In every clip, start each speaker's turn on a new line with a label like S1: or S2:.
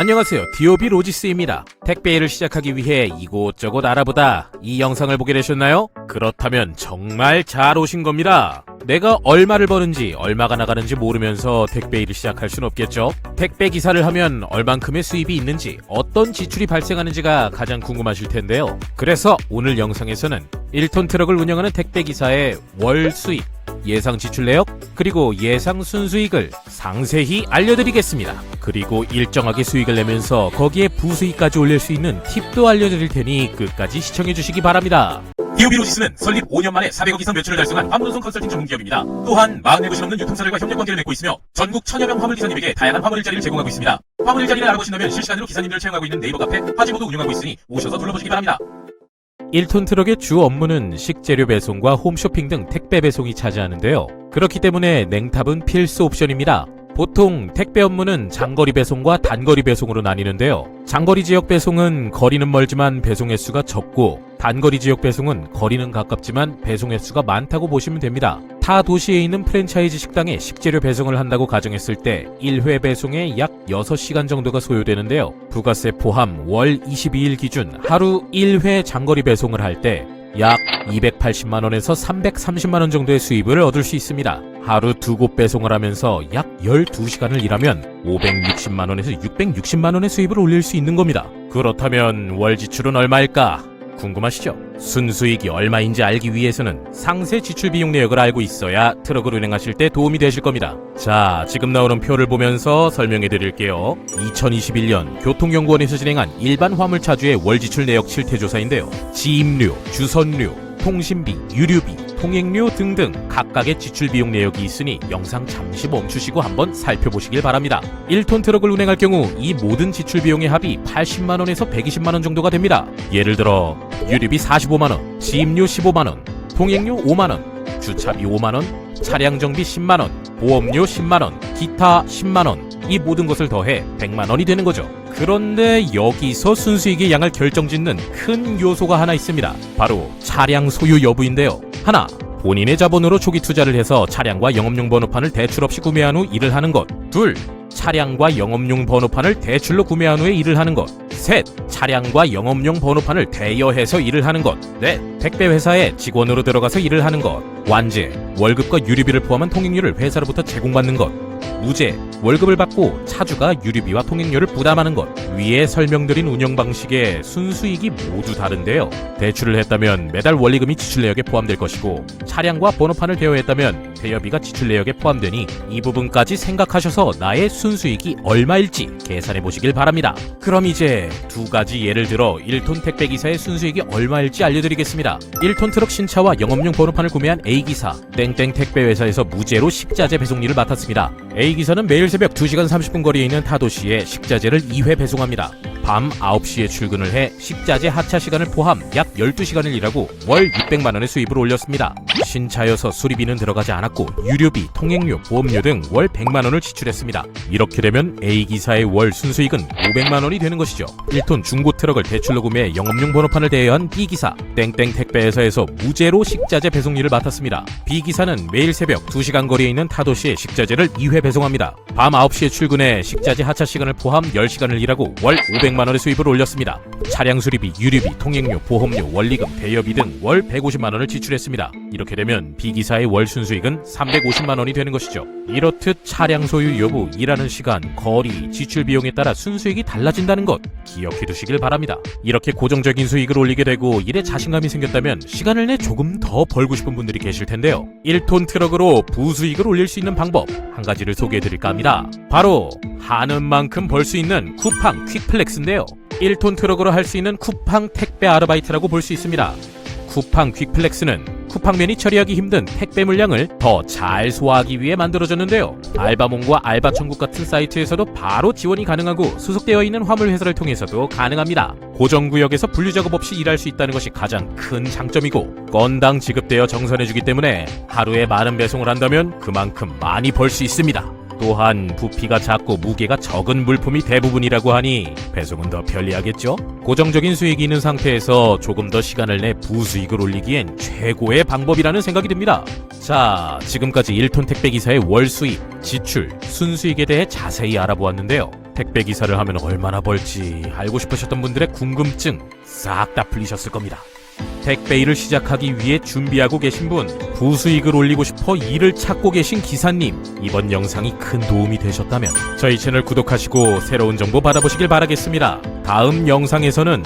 S1: 안녕하세요. 디오비 로지스입니다. 택배 일을 시작하기 위해 이곳저곳 알아보다 이 영상을 보게 되셨나요? 그렇다면 정말 잘 오신 겁니다. 내가 얼마를 버는지 얼마가 나가는지 모르면서 택배 일을 시작할 순 없겠죠? 택배 기사를 하면 얼만큼의 수입이 있는지 어떤 지출이 발생하는지가 가장 궁금하실 텐데요. 그래서 오늘 영상에서는 1톤 트럭을 운영하는 택배 기사의 월 수입, 예상 지출 내역, 그리고 예상 순수익을 상세히 알려드리겠습니다. 그리고 일정하게 수익을 내면서 거기에 부수익까지 올릴 수 있는 팁도 알려드릴 테니 끝까지 시청해주시기 바랍니다.
S2: 디오비 로지스는 설립 5년 만에 400억 이상 매출을 달성한 화물운송 컨설팅 전문 기업입니다. 또한 44곳이 넘는 유통사들과 협력 관계를 맺고 있으며 전국 천여 명 화물 기사님에게 다양한 화물 일자리를 제공하고 있습니다. 화물 일자리를 알아보신다면 실시간으로 기사님들을 채용하고 있는 네이버 카페 화지보도 운영하고 있으니 오셔서 둘러보시기 바랍니다.
S1: 1톤 트럭의 주 업무는 식재료 배송과 홈쇼핑 등 택배 배송이 차지하는데요. 그렇기 때문에 냉탑은 필수 옵션입니다. 보통 택배 업무는 장거리 배송과 단거리 배송으로 나뉘는데요. 장거리 지역 배송은 거리는 멀지만 배송 횟수가 적고 단거리 지역 배송은 거리는 가깝지만 배송 횟수가 많다고 보시면 됩니다. 타 도시에 있는 프랜차이즈 식당에 식재료 배송을 한다고 가정했을 때 1회 배송에 약 6시간 정도가 소요되는데요. 부가세 포함 월 22일 기준 하루 1회 장거리 배송을 할때 약 280만원에서 330만원 정도의 수입을 얻을 수 있습니다. 하루 두 곳 배송을 하면서 약 12시간을 일하면 560만원에서 660만원의 수입을 올릴 수 있는 겁니다. 그렇다면 월 지출은 얼마일까? 궁금하시죠? 순수익이 얼마인지 알기 위해서는 상세 지출 비용 내역을 알고 있어야 트럭을 운행하실 때 도움이 되실 겁니다. 자, 지금 나오는 표를 보면서 설명해 드릴게요. 2021년 교통연구원에서 진행한 일반 화물차주의 월 지출 내역 실태 조사인데요. 지임료, 주선료, 통신비, 유류비, 통행료 등등 각각의 지출 비용 내역이 있으니 영상 잠시 멈추시고 한번 살펴보시길 바랍니다. 1톤 트럭을 운행할 경우 이 모든 지출 비용의 합이 80만원에서 120만원 정도가 됩니다. 예를 들어 유류비 45만원, 지임료 15만원, 통행료 5만원, 주차비 5만원, 차량 정비 10만원, 보험료 10만원, 기타 10만원 이 모든 것을 더해 100만 원이 되는 거죠. 그런데 여기서 순수익의 양을 결정짓는 큰 요소가 하나 있습니다. 바로 차량 소유 여부인데요. 하나, 본인의 자본으로 초기 투자를 해서 차량과 영업용 번호판을 대출 없이 구매한 후 일을 하는 것. 둘, 차량과 영업용 번호판을 대출로 구매한 후에 일을 하는 것. 셋, 차량과 영업용 번호판을 대여해서 일을 하는 것. 넷, 택배 회사에 직원으로 들어가서 일을 하는 것. 완제, 월급과 유류비를 포함한 통행료를 회사로부터 제공받는 것. 무제, 월급을 받고 차주가 유류비와 통행료를 부담하는 것. 위에 설명드린 운영 방식의 순수익이 모두 다른데요. 대출을 했다면 매달 원리금이 지출 내역에 포함될 것이고 차량과 번호판을 대여했다면 대여비가 지출 내역에 포함되니 이 부분까지 생각하셔서 나의 순수익이 얼마일지 계산해 보시길 바랍니다. 그럼 이제 두 가지 예를 들어 1톤 택배 기사의 순수익이 얼마일지 알려드리겠습니다. 1톤 트럭 신차와 영업용 번호판을 구매한 A 기사 땡땡 택배 회사에서 무제로 식자재 배송 일을 맡았습니다. A 기사는 매일 새벽 2시간 30분 거리에 있는 타도시에 식자재를 2회 배송합니다. 밤 9시에 출근을 해 식자재 하차 시간을 포함 약 12시간을 일하고 월 600만 원의 수입을 올렸습니다. 신차여서 수리비는 들어가지 않았고 유류비, 통행료, 보험료 등 월 100만 원을 지출했습니다. 이렇게 되면 A 기사의 월 순수익은 500만 원이 되는 것이죠. 1톤 중고 트럭을 대출로 구매해 영업용 번호판을 대여한 B 기사 땡땡 택배 회사에서 무제로 식자재 배송 일을 맡았습니다. B 기사는 매일 새벽 2시간 거리에 있는 타도시에 식자재를 2회 배송합니다. 밤 9시에 출근해 식자재 하차 시간을 포함 10시간을 일하고 월 500만 원의 수입을 올렸습니다. 차량 수리비, 유류비, 통행료, 보험료, 원리금, 대여비 등 월 150만 원을 지출했습니다. 이렇게 되면 B 기사의 월 순수익은 350만 원이 되는 것이죠. 이렇듯 차량 소유 여부, 일하는 시간, 거리, 지출 비용에 따라 순수익이 달라진다는 것 기억해 두시길 바랍니다. 이렇게 고정적인 수익을 올리게 되고 일에 자신감이 생겼다면 시간을 내 조금 더 벌고 싶은 분들이 계실 텐데요. 1톤 트럭으로 부수익을 올릴 수 있는 방법 한 가지를 소개해 드릴까 합니다. 바로 하는 만큼 벌 수 있는 쿠팡 퀵플렉스인데요. 1톤 트럭으로 할 수 있는 쿠팡 택배 아르바이트라고 볼 수 있습니다. 쿠팡 퀵플렉스는 쿠팡맨이 처리하기 힘든 택배 물량을 더 잘 소화하기 위해 만들어졌는데요. 알바몬과 알바천국 같은 사이트에서도 바로 지원이 가능하고 수속되어 있는 화물 회사를 통해서도 가능합니다. 고정구역에서 분류 작업 없이 일할 수 있다는 것이 가장 큰 장점이고 건당 지급되어 정산해주기 때문에 하루에 많은 배송을 한다면 그만큼 많이 벌 수 있습니다. 또한 부피가 작고 무게가 적은 물품이 대부분이라고 하니 배송은 더 편리하겠죠? 고정적인 수익이 있는 상태에서 조금 더 시간을 내 부수익을 올리기엔 최고의 방법이라는 생각이 듭니다. 자, 지금까지 1톤 택배 기사의 월 수입, 지출, 순수익에 대해 자세히 알아보았는데요. 택배 기사를 하면 얼마나 벌지 알고 싶으셨던 분들의 궁금증 싹 다 풀리셨을 겁니다. 택배 일을 시작하기 위해 준비하고 계신 분, 부수익을 올리고 싶어 일을 찾고 계신 기사님, 이번 영상이 큰 도움이 되셨다면 저희 채널 구독하시고 새로운 정보 받아보시길 바라겠습니다. 다음 영상에서는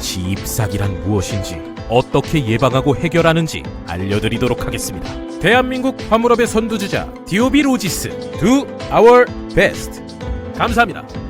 S1: 집사기란 무엇인지, 어떻게 예방하고 해결하는지 알려드리도록 하겠습니다. 대한민국 화물업의 선두주자 디오비 로지스 Do Our Best 감사합니다.